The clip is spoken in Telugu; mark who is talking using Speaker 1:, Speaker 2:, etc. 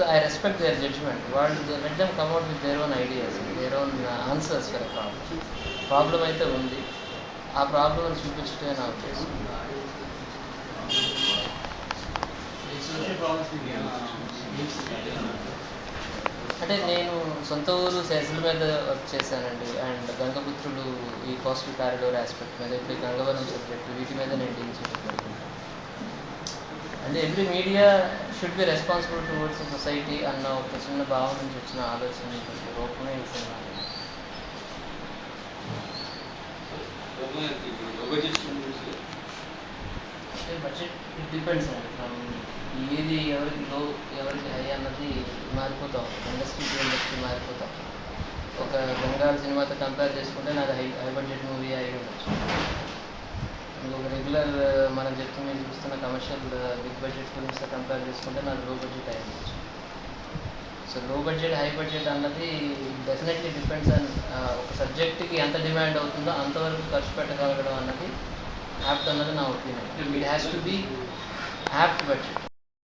Speaker 1: So I respect their judgement వాళ్ళు let them out with their own ideas their own answers for problem problem అయితే ఉంది. ఆ ప్రాబ్లం చూపించడమే నా ఉద్దేశం అంటే నేను సొంత ఊరు సెజల్ మీద వర్క్ చేశానండి. అండ్ గంగపుత్రులు ఈ కోస్టల్ కారిడోర్ ఆస్పెక్ట్ మీద ఇప్పుడు గంగవరం సబ్జెక్ట్ వీటి మీద నేను డీల్ అంటే every media should be responsible towards society అన్న ఒక చిన్న భావం నుంచి వచ్చిన ఆలోచన రూపమే ఈ సినిమా. అంటే బడ్జెట్ ఇట్ డిపెండ్స్ అండి ఫ్రమ్ ఏది ఎవరికి లో ఎవరికి హై అన్నది మారిపోతాం. ఇండస్ట్రీ టు ఇండస్ట్రీ మారిపోతాం. ఒక బెంగాల్ సినిమాతో కంపేర్ చేసుకుంటే నాది హై హై బడ్జెట్ మూవీ అయి ఉండొచ్చు. మనం చెప్తున్న మీరు చూస్తున్న కమర్షియల్ బిగ్ బడ్జెట్ ఫిల్మ్స్తో కంపేర్ చేసుకుంటే నాకు లో బడ్జెట్ అయింది so low budget high budget అన్నది డెఫినెట్లీ డిపెండ్స్ ఆన్ ఒక సబ్జెక్ట్కి ఎంత డిమాండ్ అవుతుందో అంతవరకు ఖర్చు పెట్టగలగడం అన్నది యాప్ట్ అన్నది నా opinion it has to be apt budget